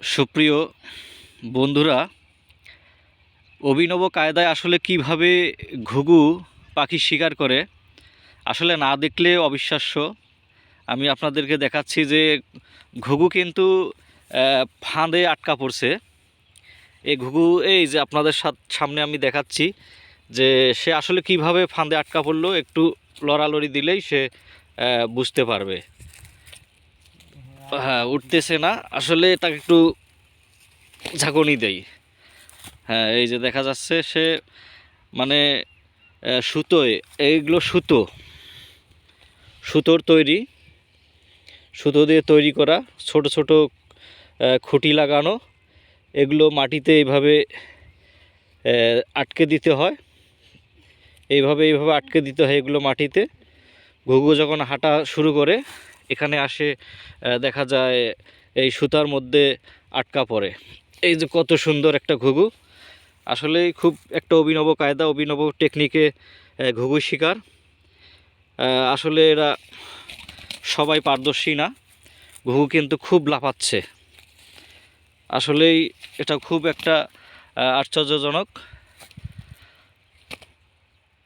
সুপ্রিয় বন্ধুরা, অভিনব কায়দায় আসলে কীভাবে ঘুঘু পাখি শিকার করে, আসলে না দেখলে অবিশ্বাস্য। আমি আপনাদেরকে দেখাচ্ছি যে ঘুঘু কিন্তু ফাঁদে আটকা পড়ছে। এই ঘুঘু, এই যে আপনাদের সামনে আমি দেখাচ্ছি যে সে আসলে কীভাবে ফাঁদে আটকা পড়ল, একটু লড়ালড়ি দিলেই সে বুঝতে পারবে। হ্যাঁ উঠতেছে না। আসলে তাকে একটু ঝাঁকুনি দেই। হ্যাঁ এই যে দেখা যাচ্ছে সে মানে সুতোয়, এইগুলো সুতো। সুতোর তৈরি। সুতো দিয়ে তৈরি করা, ছোট ছোট খুঁটি লাগানো। এগুলো মাটিতে এইভাবে আটকে দিতে হয়। এইভাবে এইভাবে আটকে দিতে হয় এগুলো মাটিতে। ঘুঘু যখন হাঁটা শুরু করে এখানে আসে দেখা যায় এই সুতার মধ্যে আটকা পড়ে। এই যে কত সুন্দর একটা ঘুঘু। আসলে খুব একটা অভিনব কায়দা, অভিনব টেকনিকে ঘুঘু শিকার। আসলে এরা সবাই পারদর্শী না। ঘুঘু কিন্তু খুব লাফাচ্ছে। আসলেই এটা খুব একটা আশ্চর্যজনক।